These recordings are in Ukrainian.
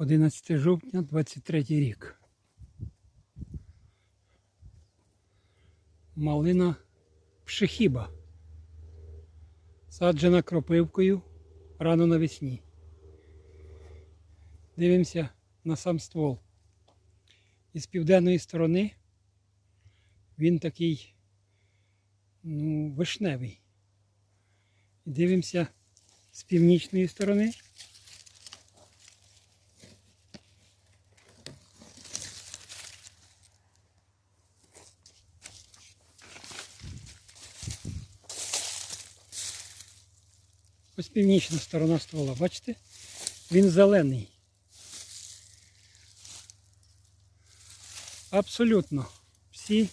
11 жовтня 23 рік. Малина пшехіба. Саджена кропивкою рано навесні. Дивимося на сам ствол. Із південної сторони він такий ну, вишневий. Дивимося з північної сторони. Ось північна сторона ствола, бачите? Він зелений. Абсолютно всі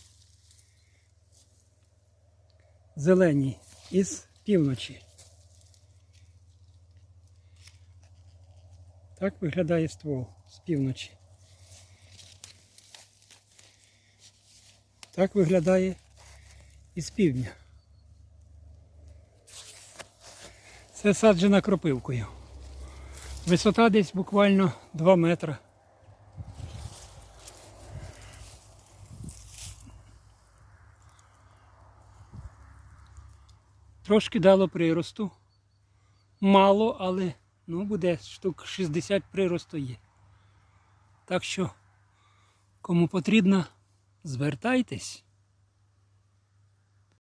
зелені із півночі. Так виглядає ствол з півночі. Так виглядає і з півдня. Це саджена кропивкою. Висота десь буквально 2 метри. Трошки дало приросту. Мало, але ну, буде штук 60 приросту є. Так що, кому потрібно, звертайтесь.